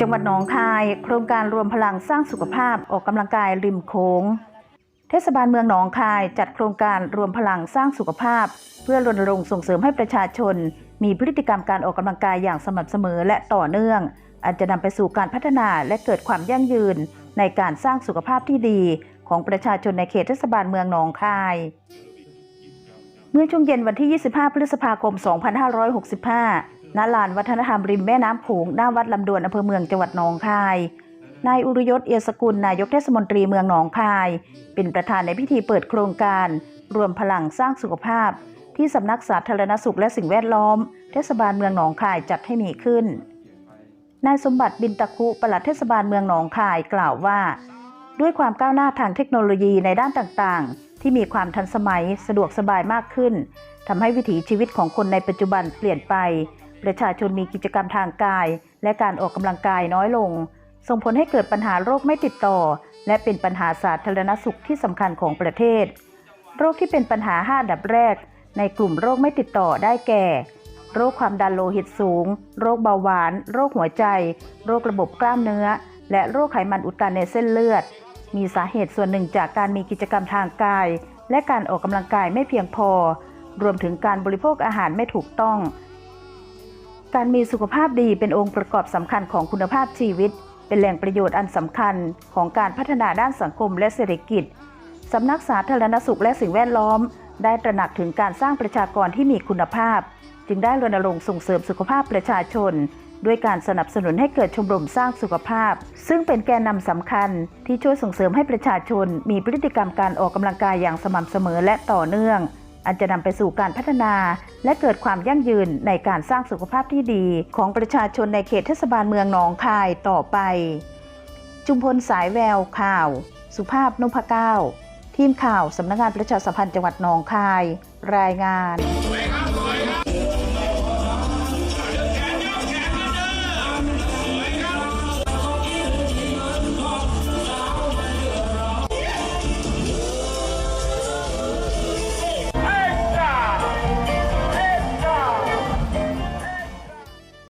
จังหวัดหนองคาย โครงการรวมพลังสร้างสุขภาพออกกำลังกายริมโขงเทศบาลเมืองหนองคายจัดโครงการรวมพลังสร้างสุขภาพ เพื่อรณรงค์ส่งเสริมให้ประชาชน มีพฤติกรรมการออกกำลังกายอย่างสม่ำเสมอและต่อเนื่องอาจจะนำไปสู่การพัฒนาและเกิดความยั่งยืน ในการสร้างสุขภาพที่ดีของประชาชนในเขตเทศบาลเมืองหนองคาย เมื่อช่วงเย็นวันที่ 25 พฤษภาคม 2565 ณลานวัฒนธรรมริมแม่น้ำโขงหน้าวัดลำดวนอำเภอเมืองจังหวัดหนองคาย นายอุรยศเอียสกุลนายกเทศมนตรีเมืองหนองคาย เป็นประธานในพิธีเปิดโครงการ รวมพลังสร้างสุขภาพ ที่สำนักสาธารณสุขและสิ่งแวดล้อม เทศบาลเมืองหนองคายจัดให้มีขึ้น นายสมบัติบินตะคุปลัดเทศบาลเมืองหนองคายกล่าวว่า ด้วยความก้าวหน้าทางเทคโนโลยีในด้านต่างๆ ที่มีความทันสมัยสะดวกสบายมากขึ้นทำให้วิถีชีวิตของคนในปัจจุบันเปลี่ยนไป ประชาชนมีกิจกรรมทางกาย และการออกกำลังกายน้อยลง ส่งผลให้เกิดปัญหาโรคไม่ติดต่อ และเป็นปัญหาสาธารณสุขที่สำคัญของประเทศ โรคที่เป็นปัญหา5อันดับแรก ในกลุ่มโรคไม่ติดต่อได้แก่ โรคความดันโลหิตสูง โรคเบาหวาน โรคหัวใจ โรคระบบกล้ามเนื้อ และโรคไขมันอุดตันในเส้นเลือด มีสาเหตุส่วนหนึ่งจากการมีกิจกรรมทางกาย และการออกกำลังกายไม่เพียงพอ รวมถึงการบริโภคอาหารไม่ถูกต้อง การมีสุขภาพดีเป็นองค์ประกอบสำคัญของคุณภาพชีวิต เป็นแหล่งประโยชน์อันสำคัญของการพัฒนาด้านสังคมและเศรษฐกิจสำนักสาธารณสุขและสิ่งแวดล้อม ได้ตระหนักถึงการสร้างประชากรที่มีคุณภาพ จึงได้รณรงค์ส่งเสริมสุขภาพประชาชน ด้วยการสนับสนุนให้เกิดชมรมสร้างสุขภาพ ซึ่งเป็นแกนนำสำคัญ ที่ช่วยส่งเสริมให้ประชาชน มีพฤติกรรมการออกกำลังกายอย่างสม่ำเสมอและต่อเนื่อง อันจะนำไปสู่การพัฒนา และเกิดความยั่งยืนในการสร้างสุขภาพที่ดี ของประชาชนในเขตเทศบาลเมืองหนองคายต่อไป จุมพลสายแววข่าว สุภาพนพเก้า ทีมข่าวสำนักงานประชาสัมพันธ์จังหวัดหนองคาย รายงาน